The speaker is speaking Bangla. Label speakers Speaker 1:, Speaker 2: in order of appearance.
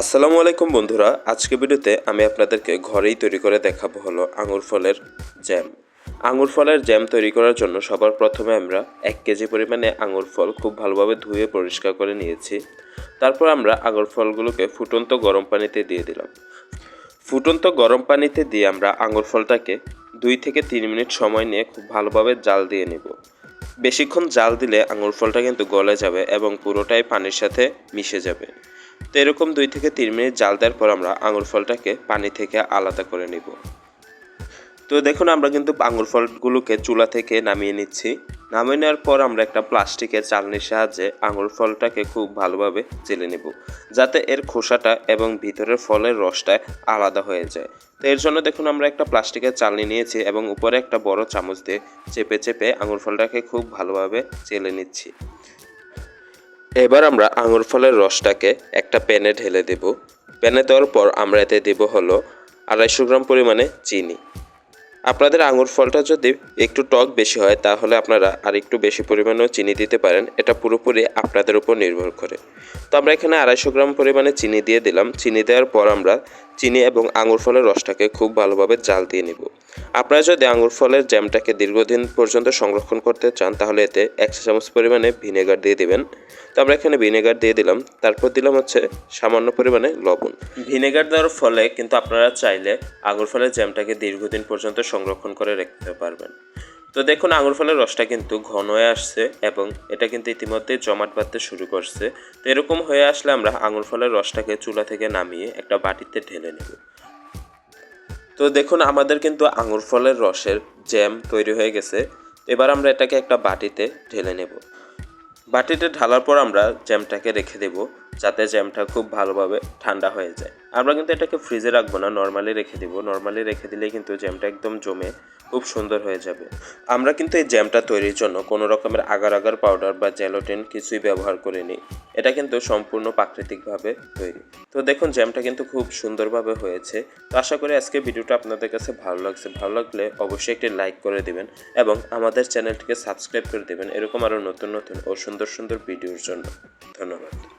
Speaker 1: আসসালামু আলাইকুম বন্ধুরা, আজকে ভিডিওতে আমি আপনাদেরকে ঘরেই তৈরি করে দেখাবো হলো আঙুর ফলের জ্যাম। আঙুর ফলের জ্যাম তৈরি করার জন্য সবার প্রথমে আমরা এক কেজি পরিমাণে আঙুর ফল খুব ভালোভাবে ধুয়ে পরিষ্কার করে নিয়েছি। তারপর আমরা আঙুর ফলগুলোকে ফুটন্ত গরম পানিতে দিয়ে দিলাম। ফুটন্ত গরম পানিতে দিয়ে আমরা আঙুর ফলটাকে দুই থেকে তিন মিনিট সময় নিয়ে খুব ভালোভাবে জাল দিয়ে নেব। বেশিক্ষণ জাল দিলে আঙুর ফলটা কিন্তু গলে যাবে এবং পুরোটাই পানির সাথে মিশে যাবে। তো এরকম দুই থেকে তিন মিনিট জাল দেওয়ার পর আমরা আঙুর ফলটাকে পানি থেকে আলাদা করে নিব। তো দেখুন, আমরা কিন্তু আঙুর ফলগুলোকে চুলা থেকে নামিয়ে নিচ্ছি। নামিয়ে নেওয়ার পর আমরা একটা প্লাস্টিকের চালনির সাহায্যে আঙুর ফলটাকে খুব ভালোভাবে চেলে নেব, যাতে এর খোসাটা এবং ভিতরের ফলের রসটা আলাদা হয়ে যায়। তো এর জন্য দেখুন, আমরা একটা প্লাস্টিকের চালনি নিয়েছি এবং উপরে একটা বড় চামচ দিয়ে চেপে চেপে আঙুর ফলটাকে খুব ভালোভাবে চেলে নিচ্ছি। এবার আমরা আঙুর ফলের রসটাকে একটা প্যানে ঢেলে দেব। প্যানে দেওয়ার পর আমরা এতে দেব হলো আড়াইশো গ্রাম পরিমাণে চিনি। আপনাদের আঙুর ফলটা যদি একটু টক বেশি হয়, তাহলে আপনারা আর একটু বেশি পরিমাণেও চিনি দিতে পারেন। এটা পুরোপুরি আপনাদের উপর নির্ভর করে। তো আমরা এখানে আড়াইশো গ্রাম পরিমাণে চিনি দিয়ে দিলাম। চিনি দেওয়ার পর আমরা চিনি এবং আঙুর ফলের রসটাকে খুব ভালোভাবে জাল দিয়ে নিব। আপনারা যদি আঙুর ফলের জ্যামটাকে দীর্ঘদিন পর্যন্ত সংরক্ষণ করতে চান, তাহলে এতে একশো চামচ পরিমাণে ভিনেগার দিয়ে দিবেন। তো আমরা এখানে ভিনেগার দিয়ে দিলাম। তারপর দিলাম হচ্ছে সামান্য পরিমাণে লবণ। ভিনেগার দেওয়ার ফলে কিন্তু আপনারা চাইলে আঙুর ফলের জ্যামটাকে দীর্ঘদিন পর্যন্ত সংরক্ষণ করে রাখতে পারবেন। তো দেখুন, আঙুর ফলের রসটা কিন্তু ঘন হয়ে আসছে এবং এটা কিন্তু ইতিমধ্যে জমাট বাঁধতে শুরু করছে। তো এরকম হয়ে আসলে আমরা আঙুর ফলের রসটাকে চুলা থেকে নামিয়ে একটা বাটিতে ঢেলে নেব। তো দেখুন, আমাদের কিন্তু আঙুর ফলের রসের জ্যাম তৈরি হয়ে গেছে। এবার আমরা এটাকে একটা বাটিতে ঢেলে নেব। বাটিতে ঢালার পর আমরা জ্যামটাকে রেখে দেব। যাতে জ্যামটা খুব ভালোভাবে ঠান্ডা হয়ে যায়। আমরা কিন্তু এটাকে ফ্রিজে রাখব না নর্মালি রেখে দিব। নর্মালি রেখে দিলে কিন্তু জ্যামটা একদম জমে খুব সুন্দর হয়ে যাবে। আমরা কিন্তু এই জ্যামটা তৈরির জন্য কোনো রকমের আগার আগার পাউডার বা জ্যালোটিন কিছুই ব্যবহার করিনি। এটা কিন্তু সম্পূর্ণ প্রাকৃতিকভাবে তৈরি। তো দেখুন, জ্যামটা কিন্তু খুব সুন্দরভাবে হয়েছে। তো আশা করি আজকে ভিডিওটা আপনাদের কাছে ভালো লাগছে। ভালো লাগলে অবশ্যই একটি লাইক করে দিবেন এবং আমাদের চ্যানেলটিকে সাবস্ক্রাইব করে দেবেন। এরকম আরও নতুন নতুন ও সুন্দর সুন্দর ভিডিওর জন্য। ধন্যবাদ।